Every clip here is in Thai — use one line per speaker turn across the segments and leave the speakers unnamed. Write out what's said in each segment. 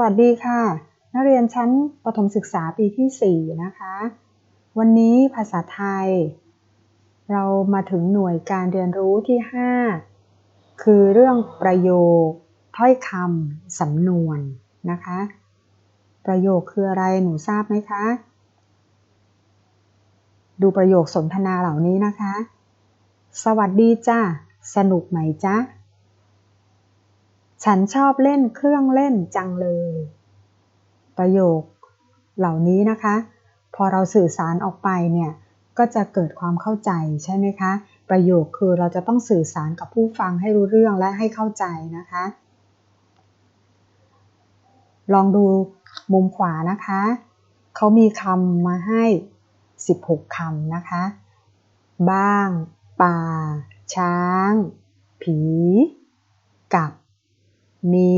วัสดีค่ะ นักเรียนชั้นประถมศึกษาปีที่ 4 นะคะ วันนี้ภาษาไทย เรามาถึงหน่วยการเรียนรู้ที่ 5 คือเรื่องประโยค ถ้อยคำสำนวนนะคะ ประโยคคืออะไรหนูทราบไหมคะ ดูประโยคสนทนาเหล่านี้นะคะ สวัสดีจ้าสนุกไหมจ๊ะ ฉันชอบเล่นเครื่องเล่นจังเลย ประโยคเหล่านี้นะคะ พอเราสื่อสารออกไปเนี่ยก็จะเกิดความเข้าใจใช่ไหมคะ ประโยคคือเราจะต้องสื่อสารกับผู้ฟังให้รู้เรื่องและให้เข้าใจนะคะ ลองดูมุมขวานะคะ เขามีคำมาให้ 16คำนะคะ บ้าง ป่า ช้าง ผี กับ มี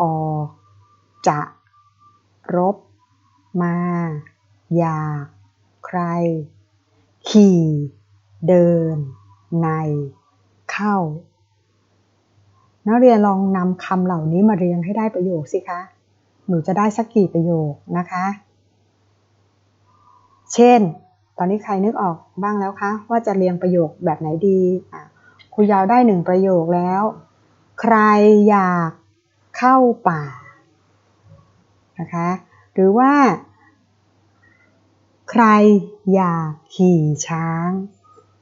ออก จะ รบ มา อยาก ใคร ขี่ เดิน ใน เข้า นักเรียนลองนำคำเหล่านี้มาเรียงให้ได้ประโยคสิคะ หนูจะได้สักกี่ประโยคนะคะ เช่น ตอนนี้ใครนึกออกบ้างแล้วคะ ว่าจะเรียงประโยคแบบไหนดีครูยาวได้หนึ่งประโยคแล้ว ใครอยากเข้าป่านะคะ หรือว่า ใครอยากขี่ช้าง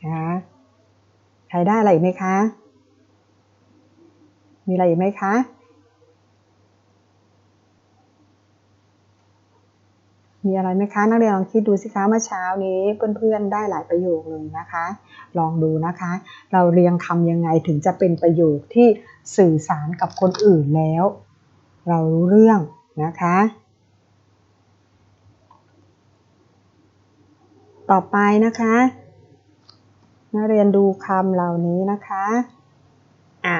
นะใครได้อะไรไหมคะ มีอะไรอีกไหมคะ มีอะไรไหมคะนักเรียนลองคิดดูสิคะเมื่อเช้านี้เพื่อนๆได้หลายประโยคเลยนะคะ ลองดูนะคะ เราเรียงคำยังไงถึงจะเป็นประโยคที่สื่อสารกับคนอื่นแล้ว เรารู้เรื่องนะคะ ต่อไปนะคะนักเรียนดูคำเหล่านี้นะคะอะ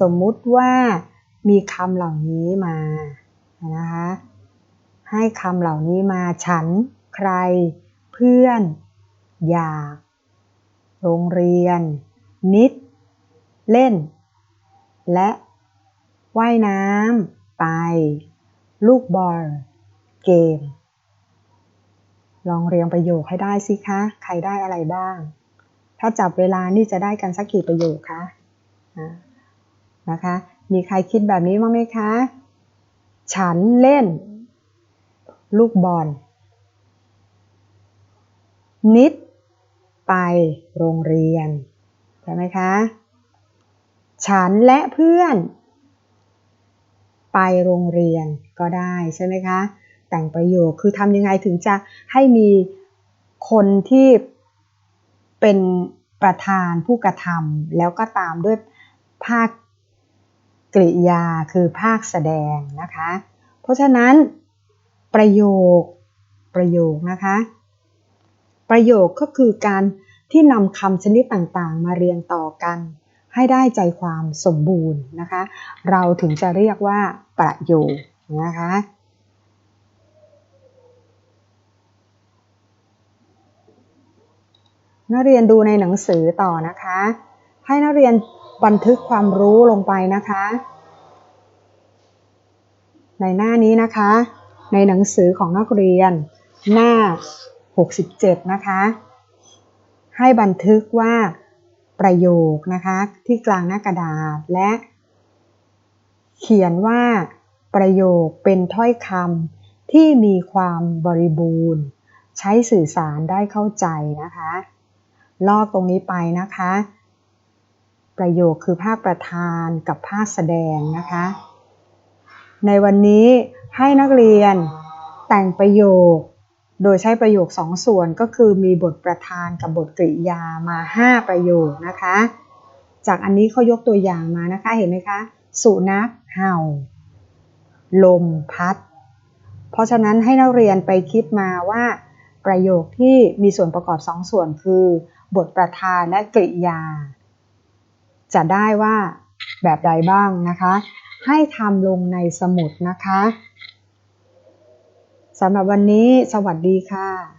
สมมุติว่ามีคำเหล่านี้มานะคะ ให้คำเหล่านี้มาฉัน ใคร เพื่อน อยาก โรงเรียน นิด เล่น และว่ายน้ำไป ลูกบอล เกม ลองเรียงประโยคให้ได้สิคะ ใครได้อะไรบ้าง ถ้าจับเวลานี่จะได้กันสักกี่ประโยคคะนะคะ มีใครคิดแบบนี้บ้างไหมคะ ฉันเล่น ลูกบอล นิด ไปโรงเรียน ใช่ไหมคะ ฉันและเพื่อน ไปโรงเรียนก็ได้ใช่ไหมคะ แต่งประโยคคือทำยังไงถึงจะให้มีคนที่เป็นประธานผู้กระทำแล้วก็ตามด้วยภาคกริยาคือภาคแสดงนะคะ เพราะฉะนั้น ประโยค ประโยคนะคะ ประโยคก็คือการที่นำคำชนิดต่างๆ มาเรียงต่อกัน ให้ได้ใจความสมบูรณ์นะคะ เราถึงจะเรียกว่าประโยคนะคะนักเรียนดูในหนังสือต่อนะคะ ให้นักเรียนบันทึกความรู้ลงไปนะคะ ในหน้านี้นะคะ ในหนังสือของนักเรียนหน้า 67 นะคะ ให้บันทึกว่าประโยคนะคะที่กลางหน้ากระดาษและเขียนว่าประโยคเป็นถ้อยคำที่มีความบริบูรณ์ ใช้สื่อสารได้เข้าใจนะคะ ลอกตรงนี้ไปนะคะ ประโยคคือภาคประธานกับภาคแสดงนะคะ ในวันนี้ ให้นักเรียนแต่งประโยค โดยใช้ประโยคสองส่วนก็คือมีบทประธานกับบทกริยามา 5 ประโยคนะคะ จากอันนี้เขายกตัวอย่างมานะคะเห็นไหมคะ สุนัขเห่า ลมพัด เพราะฉะนั้นให้นักเรียนไปคิดมาว่า ประโยคที่มีส่วนประกอบสองส่วนคือ บทประธานและกริยา จะได้ว่าแบบใดบ้างนะคะ ให้ทำลงในสมุดนะคะสำหรับวันนี้สวัสดีค่ะ